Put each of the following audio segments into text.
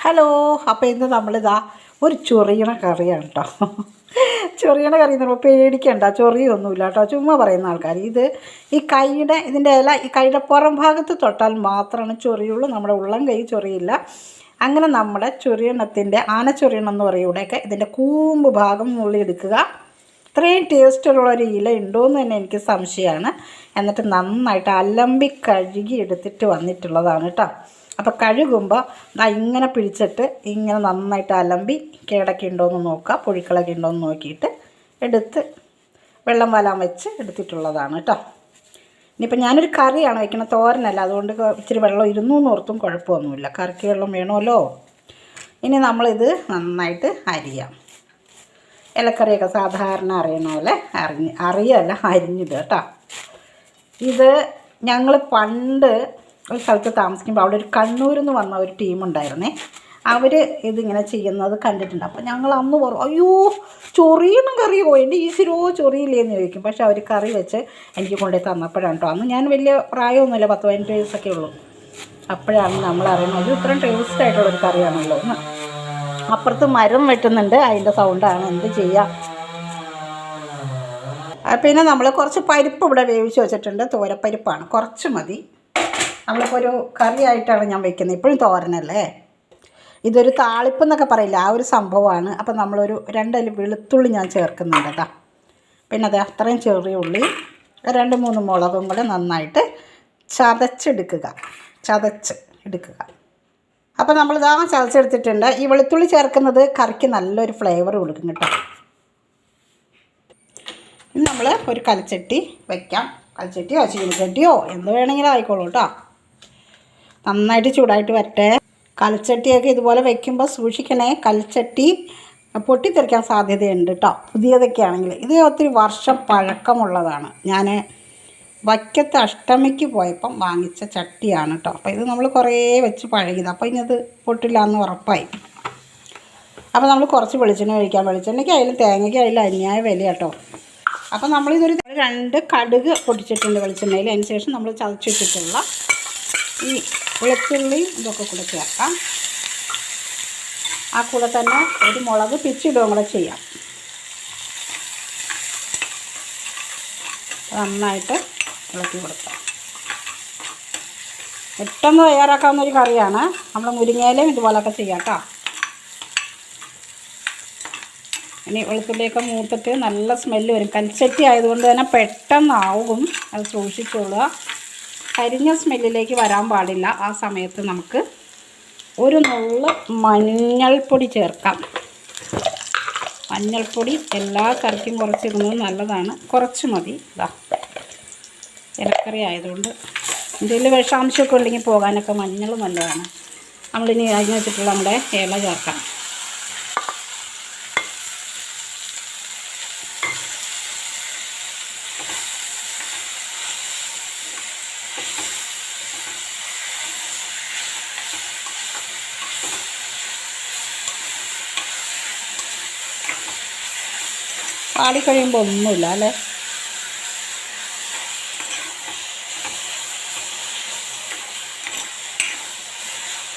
Hello അപ്പോൾ ഇന്ന് നമ്മളിതാ ഒരു ചൊറിയണ കറിയാണ് കേട്ടോ ചൊറിയണ കറി എന്ന് പറയുമ്പോൾ പേടിക്കണ്ട ചൊറിയൊന്നുമില്ല കേട്ടോ ചുമ്മാ പറയുന്ന ആൾക്കാർ ഇത് ഈ കൈയുടെ ഇതിന്റെ ഇല ഈ കൈയുടെ പുറം ഭാഗത്ത് തൊട്ടാൽ മാത്രമാണ് ചൊറിയുള്ളൂ. നമ്മുടെ ഉള്ളം കൈ ചൊറിയില്ല. അങ്ങനെ നമ്മുടെ ചൊറിയണത്തിന്റെ ആനച്ചൊറിയണം എന്ന് പറയുമ്പോഴൊക്കെ ഇതിന്റെ കൂമ്പ് ഭാഗം നുള്ളിയെടുക്കുക ഇത്രയും ടേസ്റ്റുള്ള ഒരു ഇല ഉണ്ടോ എന്ന് തന്നെ എനിക്ക് സംശയമാണ്. എന്നിട്ട് നന്നായിട്ട് അലമ്പി കഴുകി എടുത്തിട്ട് വന്നിട്ടുള്ളതാണ് കേട്ടോ അപ്പോൾ കഴുകുമ്പോൾ ദാ ഇങ്ങനെ പിടിച്ചിട്ട് ഇങ്ങനെ നന്നായിട്ട് അലമ്പി കേടൊക്കെ ഉണ്ടോ എന്ന് നോക്കുക പുഴുക്കളൊക്കെ ഉണ്ടോ എന്ന് നോക്കിയിട്ട് എടുത്ത് വെള്ളം വലാൻ വെച്ച് എടുത്തിട്ടുള്ളതാണ് കേട്ടോ ഇനിയിപ്പോൾ ഞാനൊരു കറിയാണ് വയ്ക്കുന്നത് തോരനല്ല അതുകൊണ്ട് ഇച്ചിരി വെള്ളം ഇരുന്നു എന്നോർത്തും കുഴപ്പമൊന്നുമില്ല. കറിക്ക് വെള്ളം വേണമല്ലോ. ഇനി നമ്മളിത് നന്നായിട്ട് അരിയാം. ഇലക്കറിയൊക്കെ സാധാരണ അറിയണ പോലെ അറിഞ്ഞ് അറിയല്ല അരിഞ്ഞിത് കേട്ടോ ഇത് ഞങ്ങൾ പണ്ട് ഒരു സ്ഥലത്ത് താമസിക്കുമ്പോൾ അവിടെ ഒരു കണ്ണൂരിൽ വന്ന ഒരു ടീമുണ്ടായിരുന്നേ അവർ ഇതിങ്ങനെ ചെയ്യുന്നത് കണ്ടിട്ടുണ്ട്. അപ്പോൾ ഞങ്ങൾ അന്ന് പറഞ്ഞു അയ്യോ ചൊറിയണം കറി എന്റെ ഈശ്വരോ ചൊറിയില്ലേന്ന് ചോദിക്കും. പക്ഷെ അവർ കറി വെച്ച് എനിക്ക് കൊണ്ടുപോയി തന്നപ്പോഴാണ് കേട്ടോ അന്ന് ഞാൻ വലിയ പ്രായമൊന്നുമില്ല പത്ത് പതിനെട്ട് വയസ്സൊക്കെ ഉള്ളൂ. അപ്പോഴാണ് നമ്മൾ അറിയുന്നത് ഇത് ഇത്രയും ടേസ്റ്റ് ആയിട്ടുള്ളൊരു കറിയാണല്ലോ എന്ന്. അപ്പുറത്ത് മരം വെട്ടുന്നുണ്ട്. അതിന്റെ സൗണ്ടാണ് എന്ത് ചെയ്യുക ആ, പിന്നെ നമ്മൾ കുറച്ച് പരിപ്പ് ഇവിടെ വേവിച്ച് വെച്ചിട്ടുണ്ട്. തോരപ്പരിപ്പാണ്. കുറച്ച് മതി. നമ്മളിപ്പോൾ ഒരു കറിയായിട്ടാണ് ഞാൻ വെക്കുന്നത്. ഇപ്പോഴും തോരനല്ലേ? ഇതൊരു താളിപ്പ് എന്നൊക്കെ പറയില്ല? ആ ഒരു സംഭവമാണ്. അപ്പം നമ്മളൊരു രണ്ടല്ലി വെളുത്തുള്ളി ഞാൻ ചേർക്കുന്നുണ്ട് അതാ പിന്നെ അത് അത്രയും ചെറിയ ഉള്ളി രണ്ട് മൂന്ന് മുളകും കൂടെ നന്നായിട്ട് ചതച്ചെടുക്കുക. ചതച്ച് എടുക്കുക. അപ്പോൾ നമ്മളിതാ ചതച്ചെടുത്തിട്ടുണ്ട്. ഈ വെളുത്തുള്ളി ചേർക്കുന്നത് കറിക്ക് നല്ലൊരു ഫ്ലേവർ കൊടുക്കും കേട്ടോ. നമ്മൾ ഒരു കലച്ചട്ടി വയ്ക്കാം കലച്ചട്ടിയോ ചീനച്ചട്ടിയോ എന്ത് വേണമെങ്കിലും ആയിക്കോളൂ കേട്ടോ. നന്നായിട്ട് ചൂടായിട്ട് വരട്ടെ. കലച്ചട്ടിയൊക്കെ ഇതുപോലെ വെക്കുമ്പോൾ സൂക്ഷിക്കണേ. കലച്ചട്ടി പൊട്ടിത്തെറിക്കാൻ സാധ്യതയുണ്ട് കേട്ടോ പുതിയതൊക്കെ ആണെങ്കിൽ ഇത് ഒത്തിരി വർഷം പഴക്കമുള്ളതാണ്. ഞാൻ വയ്ക്കത്ത് അഷ്ടമിക്ക് പോയപ്പം വാങ്ങിച്ച ചട്ടിയാണ് കേട്ടോ അപ്പോൾ ഇത് നമ്മൾ കുറേ വെച്ച് പഴകിയത്. അപ്പോൾ ഇനി അത് പൊട്ടില്ല എന്ന് ഉറപ്പായി. അപ്പോൾ നമ്മൾ കുറച്ച് വെളിച്ചെണ്ണ ഒഴിക്കാം. വെളിച്ചെണ്ണയ്ക്ക് അതിലും തേങ്ങയ്ക്ക് അതിലും അന്യായ വില കേട്ടോ അപ്പോൾ നമ്മളിതൊരു രണ്ട് കടുക് പൊട്ടിച്ചിട്ടുണ്ട് വെളിച്ചെണ്ണയിൽ അതിന് ശേഷം നമ്മൾ ചതച്ചിട്ടിട്ടുള്ള ഈ വെളുത്തുള്ളി ഇതൊക്കെ കൂടെ ചേർക്കാം. ആ കൂടെ തന്നെ ഒരു മുളക് പിച്ചിടുകയും കൂടെ ചെയ്യാം. നന്നായിട്ട് ഇളക്കി കൊടുക്കാം. പെട്ടെന്ന് തയ്യാറാക്കാവുന്ന ഒരു കറിയാണ്. നമ്മൾ മുരിങ്ങയിലയും ഇതുപോലൊക്കെ ചെയ്യാം കേട്ടോ. ഇനി വെളുത്തുള്ളിയൊക്കെ മൂത്തിട്ട് നല്ല സ്മെല്ല് വരും. കൽച്ചട്ടി ആയതുകൊണ്ട് തന്നെ പെട്ടെന്നാവും. അത് സൂക്ഷിച്ചോളുക. കരിഞ്ഞ സ്മെല്ലിലേക്ക് വരാൻ പാടില്ല. ആ സമയത്ത് നമുക്ക് ഒരു നുള്ള് മഞ്ഞൾപ്പൊടി ചേർക്കാം. മഞ്ഞൾപ്പൊടി എല്ലാ കറിക്കും കുറച്ചിടുന്നത് നല്ലതാണ്. കുറച്ച് മതി. ഇതാ ഇലക്കറി ആയതുകൊണ്ട് എന്തെങ്കിലും വിഷാംശമൊക്കെ ഉണ്ടെങ്കിൽ പോകാനൊക്കെ മഞ്ഞൾ നല്ലതാണ്. നമ്മളിനി അതിന് വെച്ചിട്ടുള്ള നമ്മുടെ ഇല ചേർക്കാം. പാടി കഴിയുമ്പോൾ ഒന്നുമില്ല അല്ലേ?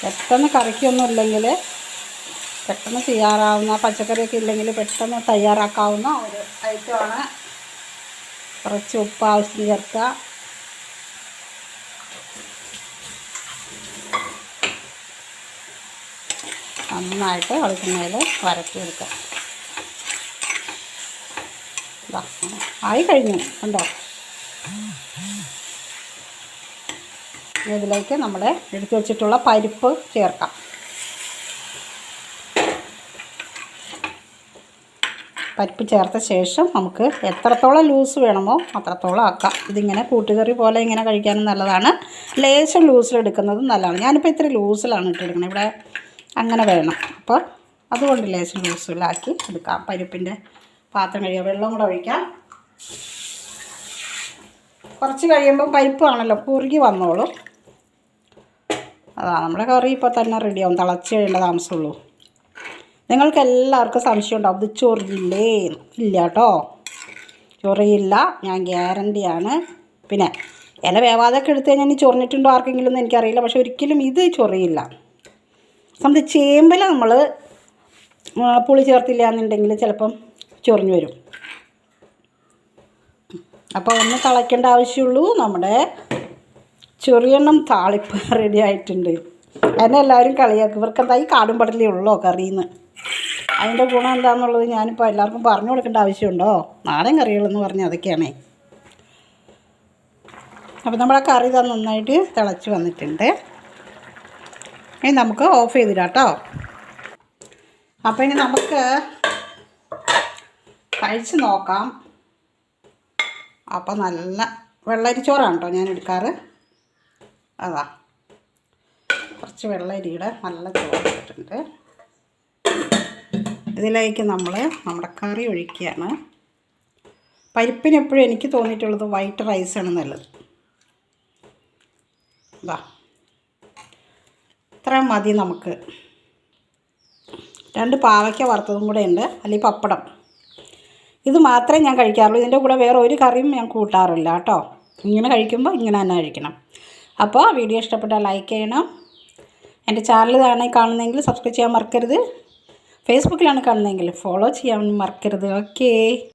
പെട്ടെന്ന് കറിക്കൊന്നും ഇല്ലെങ്കിൽ പെട്ടെന്ന് ചെയ്യാറാവുന്ന പച്ചക്കറിയൊക്കെ ഇല്ലെങ്കിൽ പെട്ടെന്ന് തയ്യാറാക്കാവുന്ന ഒരു ഐറ്റമാണ്. കുറച്ച് ഉപ്പ് ആവശ്യത്തിന് ചേർക്കുക. നന്നായിട്ട് വളർത്തുന്നതിൽ ദാ, ആയി കഴിഞ്ഞു കണ്ടോ? ഇതിലേക്ക് നമ്മൾ എടുത്തു വെച്ചിട്ടുള്ള പരിപ്പ് ചേർക്കാം. പരിപ്പ് ചേർത്ത ശേഷം നമുക്ക് എത്രത്തോളം ലൂസ് വേണമോ അത്രത്തോളം ആക്കാം. ഇതിങ്ങനെ കൂട്ടുകറി പോലെ ഇങ്ങനെ കഴിക്കാനും നല്ലതാണ്. ലേശം ലൂസിലെടുക്കുന്നത് നല്ലതാണ്. ഞാനിപ്പോൾ ഇത്ര ലൂസിലാണ് ഇട്ടെടുക്കുന്നത് ഇവിടെ അങ്ങനെ വേണം. അപ്പോൾ അതുകൊണ്ട് ലേശം ലൂസിലാക്കി എടുക്കാം. പരിപ്പിന്റെ പാത്രം കഴിയുക വെള്ളം കൂടെ ഒഴിക്കാം. കുറച്ച് കഴിയുമ്പോൾ പരിപ്പാണല്ലോ കുറുകി വന്നോളും. അതാ നമ്മുടെ കറി ഇപ്പോൾ തന്നെ റെഡിയാവും തിളച്ച് കഴിയേണ്ട താമസമുള്ളൂ. നിങ്ങൾക്ക് എല്ലാവർക്കും സംശയം ഉണ്ടാവും. ഇത് ചൊറിയില്ലേ? ഇല്ല കേട്ടോ. ചൊറിയില്ല. ഞാൻ ഗ്യാരണ്ടിയാണ് പിന്നെ ഇല വേവാതൊക്കെ എടുത്ത് കഴിഞ്ഞാൽ ഇനി ചൊറിഞ്ഞിട്ടുണ്ടോ ആർക്കെങ്കിലും എന്ന് എനിക്കറിയില്ല. പക്ഷെ ഒരിക്കലും ഇത് ചൊറിയില്ല. നമ്മുടെ ചേമ്പിൽ നമ്മൾ പുളി ചേർത്തില്ല എന്നുണ്ടെങ്കിൽ ചിലപ്പം ചൊറിഞ്ഞു വരും. അപ്പോൾ ഒന്ന് തിളയ്ക്കേണ്ട ആവശ്യമുള്ളൂ. നമ്മുടെ ചെറിയെണ്ണം താളിപ്പ് റെഡി ആയിട്ടുണ്ട്. എന്നെ എല്ലാവരും കളിയാക്കും. ഇവർക്ക് എന്താ ഈ കാടും പടലേ ഉള്ളോ കറിയെന്ന് അതിന്റെ ഗുണം എന്താണെന്നുള്ളത് ഞാനിപ്പോൾ എല്ലാവർക്കും പറഞ്ഞു കൊടുക്കേണ്ട ആവശ്യമുണ്ടോ? നാടൻ കറികളെന്ന് പറഞ്ഞാൽ അതൊക്കെയാണേ. അപ്പോൾ നമ്മുടെ കറി ഇതാ നന്നായിട്ട് തിളച്ച് വന്നിട്ടുണ്ട്. ഇനി നമുക്ക് ഓഫ് ചെയ്തിടാം കേട്ടോ. അപ്പോൾ ഇനി നമുക്ക് കഴിച്ച് നോക്കാം. അപ്പോൾ നല്ല വെള്ളരിച്ചോറാണ് കേട്ടോ ഞാൻ എടുക്കാറ്. അതാ. കുറച്ച് വെള്ളരിയുടെ നല്ല ചോറ് ഇട്ടിട്ടുണ്ട്. ഇതിലേക്ക് നമ്മൾ നമ്മുടെ കറി ഒഴിക്കുകയാണ്. പരിപ്പിന് എപ്പോഴും എനിക്ക് തോന്നിയിട്ടുള്ളത് വൈറ്റ് റൈസാണ് നല്ലത്. ഇതാ. ഇത്ര മതി നമുക്ക്. രണ്ട് പാവയ്ക്ക വറുത്തതും കൂടെ ഉണ്ട്. അല്ലെങ്കിൽ പപ്പടം. ഇത് മാത്രമേ ഞാൻ കഴിക്കാറുള്ളൂ. ഇതിന്റെ കൂടെ വേറെ ഒരു കറിയും ഞാൻ കൂട്ടാറില്ല കേട്ടോ. ഇങ്ങനെ കഴിക്കുമ്പോൾ ഇങ്ങനെ തന്നെ കഴിക്കണം. അപ്പോൾ വീഡിയോ ഇഷ്ടപ്പെട്ടാൽ ലൈക്ക് ചെയ്യണം. എന്റെ ചാനൽ കാണാൻ കാണുന്നതെങ്കിൽ സബ്സ്ക്രൈബ് ചെയ്യാൻ മറക്കരുത്. ഫേസ്ബുക്കിലാണ് കാണുന്നതെങ്കിൽ ഫോളോ ചെയ്യാൻ മറക്കരുത്. ഓക്കേ